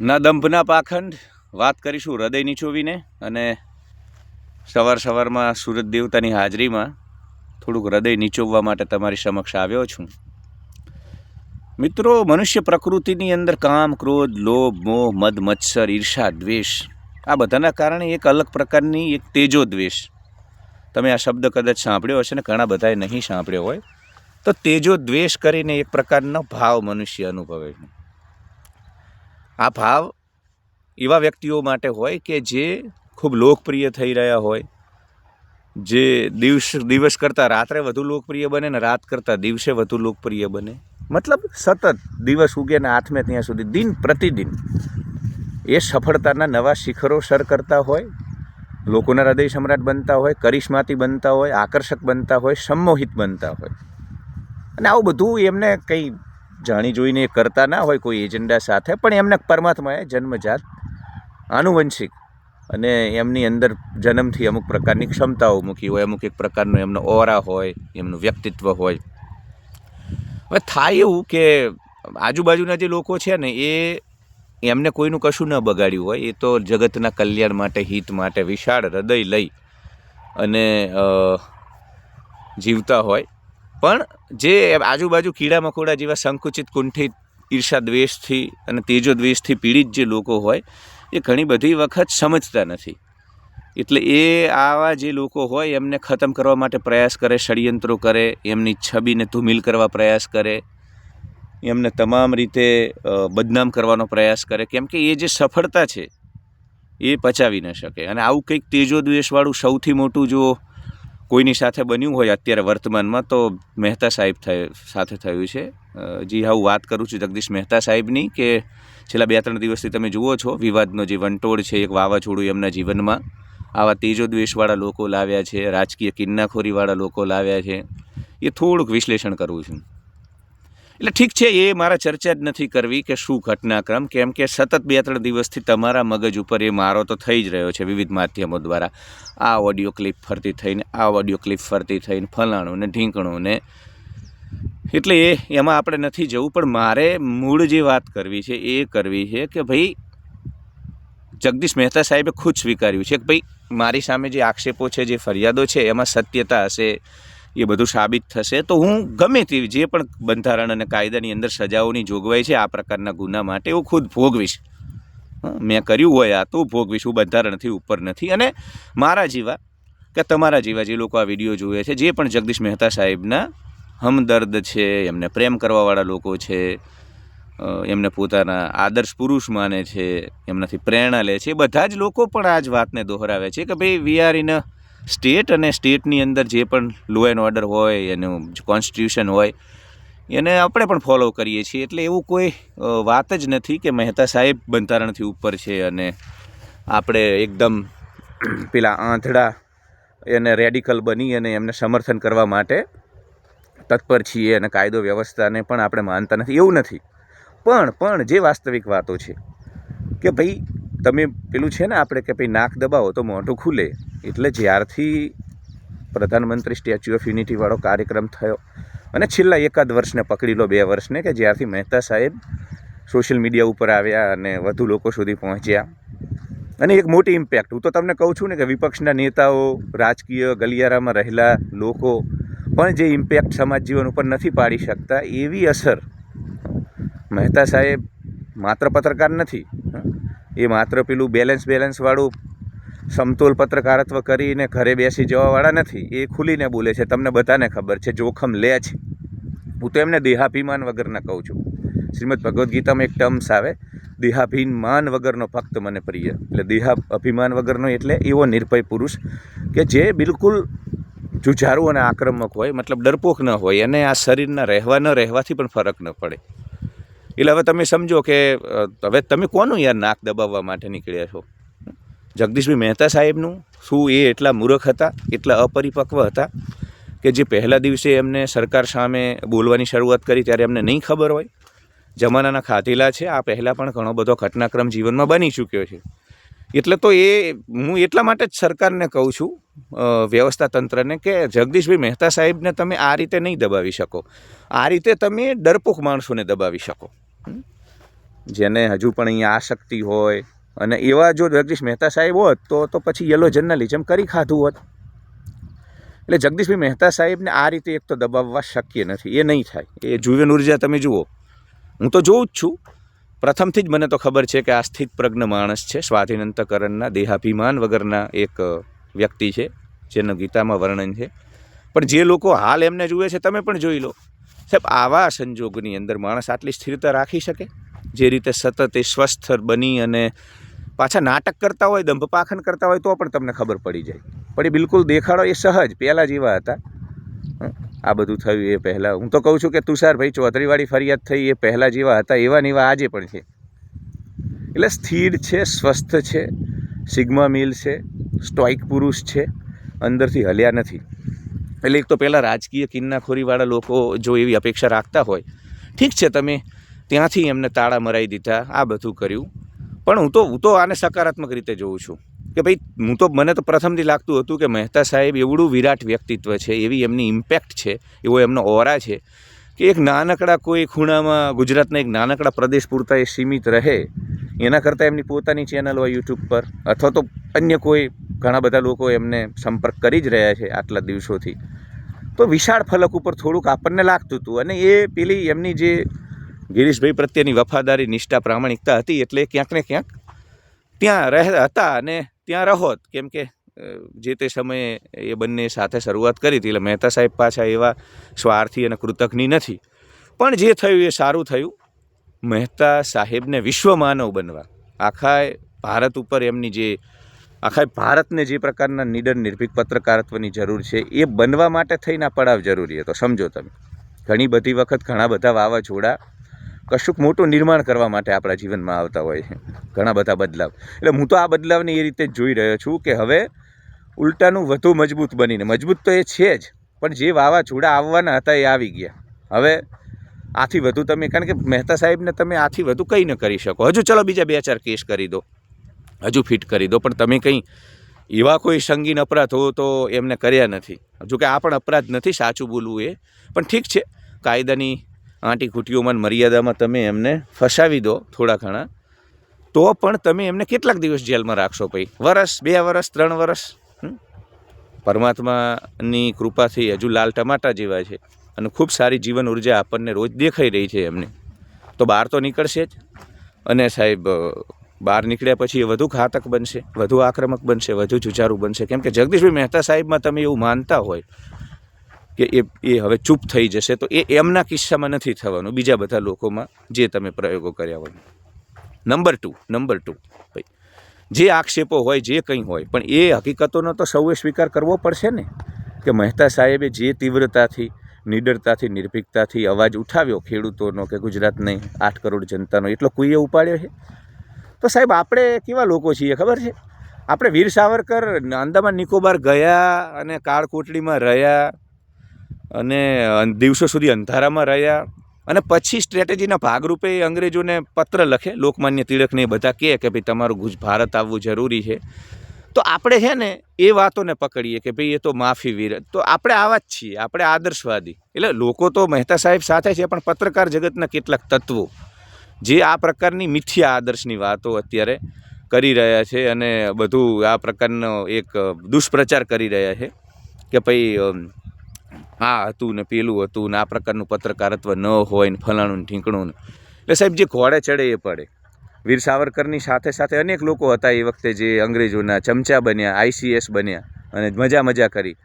ના દંભના પાખંડ, વાત કરીશું હૃદય નીચોવીને અને સવાર સવારમાં સૂરજ દેવતાની હાજરીમાં થોડુંક હૃદય નીચોવવા માટે તમારી સમક્ષ આવ્યો છું. મિત્રો, મનુષ્ય પ્રકૃતિની અંદર કામ, ક્રોધ, લોભ, મોહ, મદ, મત્સર, ઈર્ષા, દ્વેષ, આ બધાના કારણે એક અલગ પ્રકારની એક તેજો દ્વેષ. તમે આ શબ્દ કદાચ સાંભળ્યો હશે ને, ઘણા બધાએ નહીં સાંભળ્યો હોય, તો તેજો દ્વેષ કરીને એક પ્રકારનો ભાવ મનુષ્ય અનુભવે છે. આ ભાવ એવા વ્યક્તિઓ માટે હોય કે જે ખૂબ લોકપ્રિય થઈ રહ્યા હોય, જે દિવસ દિવસ કરતાં રાત્રે વધુ લોકપ્રિય બને ને રાત કરતાં દિવસે વધુ લોકપ્રિય બને. મતલબ સતત દિવસ ઉગે ને આઠમે ત્યાં સુધી, દિન પ્રતિદિન. એ સફળતાના નવા શિખરો સર કરતા હોય, લોકોના હૃદય સમ્રાટ બનતા હોય કરિશ્માતી બનતા હોય, આકર્ષક બનતા હોય, સંમોહિત બનતા હોય. અને આવું બધું એમને કંઈ જાણી જોઈને એ કરતા ના હોય કોઈ એજન્ડા સાથે, પણ એમને પરમાત્માએ જન્મજાત આનુવંશિક અને એમની અંદર જન્મથી અમુક પ્રકારની ક્ષમતાઓ મૂકી હોય, અમુક એક પ્રકારનો એમનો ઓરા હોય, એમનું વ્યક્તિત્વ હોય. હવે થાય એવું કે આજુબાજુના જે લોકો છે ને, એ એમને કોઈનું કશું ન બગાડ્યું હોય, એ તો જગતના કલ્યાણ માટે, હિત માટે વિશાળ હૃદય લઈ અને જીવતા હોય. પણ જે આજુબાજુ કીડા મકોડા જેવા સંકુચિત કુંઠિત ઈર્ષા દ્વેષથી અને તેજો દ્વેષથી પીડિત જે લોકો હોય, એ ઘણી બધી વખત સમજતા નથી. એટલે એ આવા જે લોકો હોય, એમને ખતમ કરવા માટે પ્રયાસ કરે, ષડયંત્રો કરે, એમની છબીને ધૂમિલ કરવા પ્રયાસ કરે, એમને તમામ રીતે બદનામ કરવાનો પ્રયાસ કરે, કેમ કે એ જે સફળતા છે, એ પચાવી ન શકે. અને આવું કંઈક તેજો દ્વેષવાળું સૌથી મોટું જો કોઈની સાથે બન્યું હોય અત્યારે વર્તમાનમાં તો મહેતા સાહેબ સાથે થયું છે. જી હા, હું વાત કરું છું જગદીશ મહેતા સાહેબની કે છેલ્લા બે ત્રણ દિવસથી તમે જુઓ છો, વિવાદનો જે વંટોળ છે, એક વાવાઝોડું એમના જીવનમાં. આવા તેજો દ્વેષવાળા લોકો લાવ્યા છે, રાજકીય કિન્નાખોરીવાળા લોકો લાવ્યા છે. એ થોડુંક વિશ્લેષણ કરવું છું. એટલે ઠીક છે, એ મારા ચર્ચા જ નથી કરવી કે શું ઘટનાક્રમ, કેમ કે સતત બે ત્રણ દિવસથી તમારા મગજ ઉપર એ મારો તો થઈ જ રહ્યો છે વિવિધ માધ્યમો દ્વારા. આ ઓડિયો ક્લિપ ફરતી થઈને, આ ઓડિયો ક્લિપ ફરતી થઈને, ફલાણું ને ઢીંકણું ને એટલે એ, એમાં આપણે નથી જવું, પણ મારે મૂળ જે વાત કરવી છે, એ કરવી છે કે ભાઈ જગદીશ મહેતા સાહેબે ખુદ સ્વીકાર્યું છે કે ભાઈ મારી સામે જે આક્ષેપો છે, જે ફરિયાદો છે, એમાં સત્યતા હશે એ બધું સાબિત થશે. તો હું ગમે તેવી જે પણ બંધારણ અને કાયદાની અંદર સજાઓની જોગવાઈ છે, આ પ્રકારના ગુના માટે હું ખુદ ભોગવીશ. મેં કર્યું હોય, આ તો ભોગવીશ. હું બંધારણથી ઉપર નથી. અને મારા જેવા કે તમારા જેવા જે લોકો આ વીડિયો જુએ છે, જે પણ જગદીશ મહેતા સાહેબના હમદર્દ છે, એમને પ્રેમ કરવાવાળા લોકો છે એમને પોતાના આદર્શ પુરુષ માને છે, એમનાથી પ્રેરણા લે છે, બધા જ લોકો પણ આ જ વાતને દોહરાવે છે કે ભાઈ we are in a state અને સ્ટેટની અંદર જે પણ લો એન્ડ ઓર્ડર હોય, એનું કોન્સ્ટિટ્યુશન હોય, એને આપણે પણ ફોલો કરીએ છીએ. એટલે એવું કોઈ વાત જ નથી કે મહેતા સાહેબ બંધારણથી ઉપર છે અને આપણે એકદમ પેલા આંધળા એને રેડિકલ બની અને એમને સમર્થન કરવા માટે તત્પર છીએ અને કાયદો વ્યવસ્થાને પણ આપણે માનતા નથી. એવું નથી. પણ પણ જે વાસ્તવિક વાતો છે કે ભાઈ તમે પેલું છે ને આપણે કે ભાઈ નાક દબાવો તો મોઢું ખુલે. એટલે જ્યારથી પ્રધાનમંત્રી સ્ટેચ્યુ ઓફ યુનિટીવાળો કાર્યક્રમ થયો અને છેલ્લા એકાદ વર્ષને પકડી લો બે વર્ષને કે જ્યારથી મહેતા સાહેબ સોશિયલ મીડિયા ઉપર આવ્યા અને વધુ લોકો સુધી પહોંચ્યા. અને એક મોટી ઇમ્પેક્ટ હું તો તમને કહું છું ને કે વિપક્ષના નેતાઓ, રાજકીય ગલિયારામાં રહેલા લોકો પણ જે ઇમ્પેક્ટ સમાજ જીવન ઉપર નથી પાડી શકતા એવી અસર મહેતા સાહેબ માત્ર પત્રકાર નથી. એ માત્ર પેલું બેલેન્સ બેલેન્સવાળું સમતોલ પત્રકારત્વ કરીને ઘરે બેસી જવાવાળા નથી, એ ખુલીને બોલે છે. તમને બધાને ખબર છે, જોખમ લે છે. હું તો એમને દેહાભિમાન વગરના કહું છું. શ્રીમદ ભગવદ્ ગીતામાં એક ટર્મ્સ આવે, દેહાભિમાન વગરનો ભક્ત મને પ્રિય. એટલે દેહા અભિમાન વગરનો એટલે એવો નિર્ભય પુરુષ કે જે બિલકુલ જુજારું અને આક્રમક હોય, મતલબ ડરપોક ન હોય અને આ શરીરના રહેવા ન રહેવાથી પણ ફરક ન પડે. એટલે હવે તમે સમજો કે હવે તમે કોનું યાર નાક દબાવવા માટે નીકળ્યા છો? જગદીશભાઈ મહેતા સાહેબનું શું એ એટલા મૂર્ખ હતા, એટલા અપરિપક્વ હતા કે જે પહેલા દિવસે એમને સરકાર સામે બોલવાની શરૂઆત કરી ત્યારે એમને નહીં ખબર હોય? જમાનાના ખાધેલા છે, આ પહેલાં પણ ઘણો બધો ઘટનાક્રમ જીવનમાં બની ચૂક્યો છે. એટલે તો એ, હું એટલા માટે જ સરકારને કહું છું વ્યવસ્થા તંત્રને કે જગદીશભાઈ મહેતા સાહેબને તમે આ રીતે નહીં દબાવી શકો. આ રીતે તમે ડરપોક માણસોને દબાવી શકો? જેને હજુ પણ અહીંયા આસક્તિ હોય. અને એવા જો જગદીશ મહેતા સાહેબ હોત, તો તો પછી યલો જર્નલિઝમ કરી ખાધું હોત. એટલે જગદીશભાઈ મહેતા સાહેબને આ રીતે એક તો દબાવવા શક્ય નથી, એ નહીં થાય. એ જુવેન ઊર્જા તમે જુઓ. હું તો જોઉં જ છું. પ્રથમથી જ મને તો ખબર છે કે આ સ્થિત પ્રજ્ઞ માણસ છે, સ્વાધીનંતકરણના દેહાભિમાન વગરના એક વ્યક્તિ છે, જેનું ગીતામાં વર્ણન છે. પણ જે લોકો હાલ એમને જુએ છે, તમે પણ જોઈ લો. સાહેબ, આવા સંજોગની અંદર માણસ આટલી સ્થિરતા રાખી શકે? જે રીતે સતત એ સ્વસ્થ બની અને પાછા નાટક કરતા હોય દંભપાખન કરતા હોય, તો પણ તમને ખબર પડી જાય. પણ એ બિલકુલ દેખાડો, એ સહજ, પહેલાં જેવા હતા. આ બધું થયું એ પહેલાં. હું તો કહું છું કે તુષારભાઈ ચૌધરીવાળી ફરિયાદ થઈ એ પહેલાં જેવા હતા, એવા ને એવા આજે પણ છે. એટલે સ્થિર છે, સ્વસ્થ છે, સિગ્મા મિલ છે સ્ટોઇક પુરુષ છે, અંદરથી હલ્યા નથી. એટલે એક તો પહેલાં રાજકીય કિન્નાખોરીવાળા લોકો જો એવી અપેક્ષા રાખતા હોય, ઠીક છે તમે ત્યાંથી એમને તાળા મરાઈ દીધા, આ બધું કર્યું. પણ હું તો હું તો આને સકારાત્મક રીતે જોઉં છું કે ભાઈ, હું તો, મને તો પ્રથમથી લાગતું હતું કે મહેતા સાહેબ એવડું વિરાટ વ્યક્તિત્વ છે, એવી એમની ઇમ્પેક્ટ છે, એવો એમનો ઓરા છે કે એક નાનકડા કોઈ ખૂણામાં ગુજરાતના એક નાનકડા પ્રદેશ પૂરતા એ સીમિત રહે એના કરતાં એમની પોતાની ચેનલ હોય યુટ્યુબ પર, અથવા તો અન્ય કોઈ ઘણા બધા લોકો એમને સંપર્ક કરી જ રહ્યા છે આટલા દિવસોથી. તો વિશાળ ફલક ઉપર થોડુંક આપણને લાગતું હતું અને એ પેલી એમની જે ગિરીશભાઈ પ્રત્યેની વફાદારી, નિષ્ઠા, પ્રામાણિકતા હતી એટલે ક્યાંક ને ક્યાંક ત્યાં રહે હતા અને ત્યાં રહોત. કેમ કે જે તે સમયે એ બંને સાથે શરૂઆત કરી હતી એટલે મહેતા સાહેબ પાછા એવા સ્વાર્થી અને કૃતજ્ઞ નથી. પણ જે થયું એ સારું થયું. મહેતા સાહેબને વિશ્વ માનવ બનવા. આખા ભારત ઉપર એમની જે આખા ભારતને જે પ્રકારના નિડર નિર્ભીક પત્રકારત્વની જરૂર છે, એ બનવા માટે થઈને આ પડાવ જરૂરી હતો, સમજો તમે. ઘણી બધી વખત ઘણા બધા વાવાઝોડા કશુંક મોટું નિર્માણ કરવા માટે આપણા જીવનમાં આવતા હોય છે. ઘણા બધા બદલાવ. એટલે હું તો આ બદલાવને એ રીતે જ જોઈ રહ્યો છું કે હવે ઉલટાનું વધુ મજબૂત બનીને, મજબૂત તો એ છે જ, પણ જે વાવાઝોડા આવવાના હતા એ આવી ગયા. હવે આથી વધુ તમે, કારણ કે મહેતા સાહેબને તમે આથી વધુ કંઈ ન કરી શકો. હજુ ચલો બીજા બે ચાર કેસ કરી દો. હજુ ફિટ કરી દો, પણ તમે કંઈ એવા કોઈ સંગીન અપરાધ હો તો એમને કર્યા નથી. જો કે આ પણ અપરાધ નથી, સાચું બોલવું એ. પણ ઠીક છે, કાયદાની આંટી ખૂટીઓમાં મર્યાદામાં તમે એમને ફસાવી દો થોડા ઘણા. તો પણ તમે એમને કેટલાક દિવસ જેલમાં રાખશો ભાઈ? વરસ, બે વરસ, ત્રણ વરસ? પરમાત્માની કૃપાથી હજુ લાલ ટમાટા જેવા છે. અને ખૂબ સારી જીવન ઊર્જા આપણને રોજ દેખાઈ રહી છે એમને. તો બહાર તો નીકળશે જ. અને સાહેબ બહાર નીકળ્યા પછી એ વધુ ઘાતક બનશે, વધુ આક્રમક બનશે, વધુ જુજારું બનશે. કેમ કે જગદીશભાઈ મહેતા સાહેબમાં તમે એવું માનતા હોય કે એ એ હવે ચૂપ થઈ જશે, તો એ એમના કિસ્સામાં નથી થવાનું બીજા બધા લોકોમાં જે તમે પ્રયોગો કર્યા હોય. નંબર ટુ નંબર ટુ, ભાઈ, જે આક્ષેપો હોય, જે કંઈ હોય, પણ એ હકીકતોનો તો સૌએ સ્વીકાર કરવો પડશે ને? કે મહેતા સાહેબે જે તીવ્રતાથી નિડરતાથી, નિર્ભીકતાથી અવાજ ઉઠાવ્યો ખેડૂતોનો કે ગુજરાતની આઠ કરોડ જનતાનો. એટલો કોઈએ ઉપાડ્યો છે. તો સાહેબ, આપણે કેવા લોકો છીએ ખબર છે? આપણે વીર સાવરકર અંદામાન નિકોબાર ગયા અને કાળકોટડીમાં રહ્યા અને દિવસો સુધી અંધારામાં રહ્યા અને પછી સ્ટ્રેટેજીના ભાગરૂપે એ અંગ્રેજોને પત્ર લખે, લોકમાન્ય તિલકને એ બધા કહે કે ભાઈ, તમારું ગુજ ભારત આવવું જરૂરી છે. તો આપણે છે ને એ વાતોને પકડીએ કે ભાઈ એ તો માફી વીર. તો આપણે આવા જ છીએ, આપણે આદર્શવાદી. એટલે લોકો તો મહેતા સાહેબ સાથે છે, પણ પત્રકાર જગતના કેટલાક તત્વો જે આ પ્રકારની મિથ્યા આદર્શની વાતો અત્યારે કરી રહ્યા છે અને બધું આ પ્રકારનો એક દુષ્પ્રચાર કરી રહ્યા છે કે ભાઈ આ હતું ને પેલું હતું ને આ પ્રકારનું પત્રકારત્વ ન હોય ને ફલાણું ને ઢીંકણું ને. એટલે સાહેબ જે ઘોડે ચડે એ પડે. વીર સાવરકરની સાથે સાથે અનેક લોકો હતા એ વખતે જે અંગ્રેજોના ચમચા બન્યા આઈસીએસ બન્યા અને મજા મજા કરી.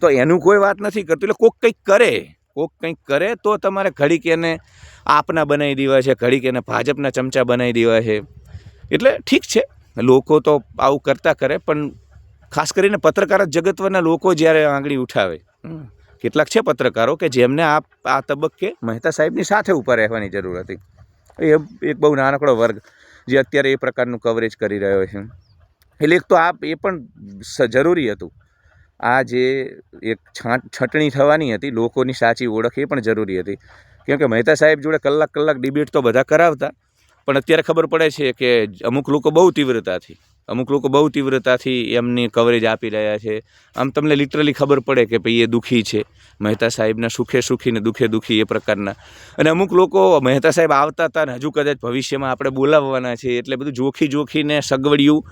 તો એનું કોઈ વાત નથી કરતું, એટલે કોક કંઈક કરે, કોક કંઈક કરે તો તમારે ઘડીક એને આપના બનાવી દેવા છે, ઘડીક એને ભાજપના ચમચા બનાવી દેવા છે. એટલે ઠીક છે, લોકો તો આવું કરતા કરે, પણ ખાસ કરીને પત્રકાર જગતના લોકો જ્યારે આંગળી ઉઠાવે. કેટલાક છે પત્રકારો કે જેમને આ આ તબક્કે મહેતા સાહેબની સાથે ઊભા રહેવાની જરૂર હતી. એ એક બહુ નાનકડો વર્ગ જે અત્યારે એ પ્રકારનું કવરેજ કરી રહ્યો છે. એટલે એક તો આ એ પણ જરૂરી હતું. આ જે એક છાંટ, છટણી થવાની હતી, લોકોની સાચી ઓળખ એ પણ જરૂરી હતી. કેમ કે મહેતા સાહેબ જોડે કલાક કલાક ડિબેટ તો બધા કરાવતા, પણ અત્યારે ખબર પડે છે કે અમુક લોકો બહુ તીવ્રતાથી અમુક લોકો બહુ તીવ્રતાથી એમની કવરેજ આપી રહ્યા છે. આમ તમને લિટરલી ખબર પડે કે ભાઈ એ દુઃખી છે. મહેતા સાહેબના સુખે સુખી ને દુઃખે દુઃખી એ પ્રકારના. અને અમુક લોકો મહેતા સાહેબ આવતા હતા ને હજુ કદાચ ભવિષ્યમાં આપણે બોલાવવાના છે એટલે બધું જોખી જોખીને સગવડિયું.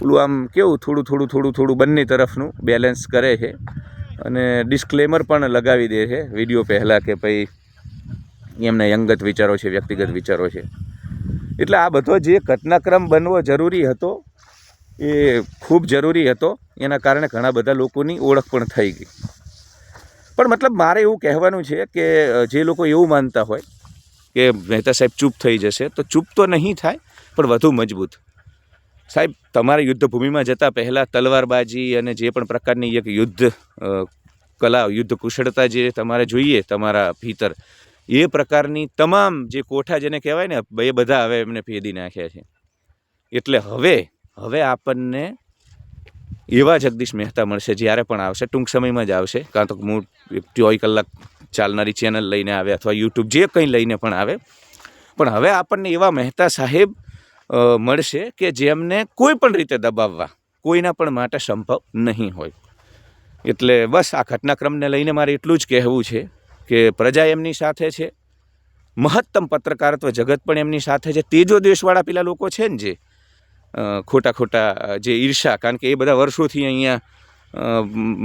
પેલું આમ કેવું થોડું થોડું થોડું થોડું બંને તરફનું બેલેન્સ કરે છે. અને ડિસ્ક્લેમર પણ લગાવી દે છે વીડિયો પહેલાં કે ભાઈ એમના અંગત વિચારો છે, વ્યક્તિગત વિચારો છે. એટલે આ બધો જે ઘટનાક્રમ બનવો જરૂરી હતો એ ખૂબ જરૂરી હતો. એના કારણે ઘણા બધા લોકોની ઓળખ પણ થઈ ગઈ. પણ મતલબ મારે એવું કહેવાનું છે કે જે લોકો એવું માનતા હોય કે મહેતા સાહેબ ચૂપ થઈ જશે, તો ચૂપ તો નહીં થાય, પણ વધુ મજબૂત. સાહેબ, તમારે યુદ્ધભૂમિમાં જતાં પહેલાં તલવારબાજી અને જે પણ પ્રકારની એક યુદ્ધ કલા, યુદ્ધ કુશળતા જે તમારે જોઈએ, તમારા ભીતર, એ પ્રકારની તમામ જે કોઠા જેને કહેવાય ને, એ બધા હવે એમને ફેદી નાખ્યા છે. એટલે હવે હવે આપણને એવા જગદીશ મહેતા મળશે, જ્યારે પણ આવશે, ટૂંક સમયમાં જ આવશે. કાં તો હું ચોવીસ કલાક ચાલનારી ચેનલ લઈને આવે અથવા યુટ્યુબ જે કંઈ લઈને પણ આવે. પણ હવે આપણને એવા મહેતા સાહેબ મળશે કે જેમને કોઈ પણ રીતે દબાવવા, કોઈના પણ માટે સંભવ નહીં હોય. એટલે બસ આ ઘટનાક્રમને લઈને મારે એટલું જ કહેવું છે કે પ્રજા એમની સાથે છે. મહત્તમ પત્રકારત્વ જગત પણ એમની સાથે છે. તેજો દેશવાળા પેલા લોકો છે ને જે? ખોટા ખોટા જે ઈર્ષા, કારણ કે એ બધા વર્ષોથી અહીંયા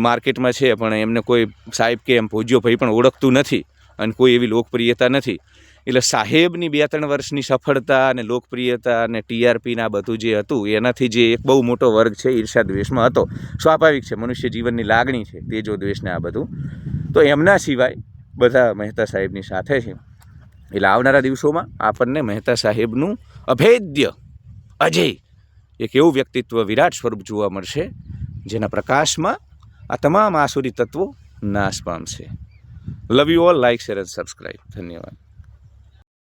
માર્કેટમાં છે, પણ એમને કોઈ સાહેબ કે એમ ભોજ્યો ભાઈ પણ ઓળખતું નથી અને કોઈ એવી લોકપ્રિયતા નથી. એટલે સાહેબની બે ત્રણ વર્ષની સફળતા અને લોકપ્રિયતા અને ટીઆરપીના બધું જે હતું, એનાથી જે એક બહુ મોટો વર્ગ છે, ઈર્ષા દ્વેષમાં હતો, સ્વાભાવિક છે, મનુષ્ય જીવનની લાગણી છે, તેજો દ્વેષને આ બધું. તો એમના સિવાય બધા મહેતા સાહેબની સાથે છે. એટલે આવનારા દિવસોમાં આપણને મહેતા સાહેબનું અભેદ્ય અજય એક એવું વ્યક્તિત્વ વિરાટ સ્વરૂપ જોવા મળશે, જેના પ્રકાશમાં આ તમામ આસુરી તત્વો નાશ પામશે love you all like share and subscribe ધન્યવાદ.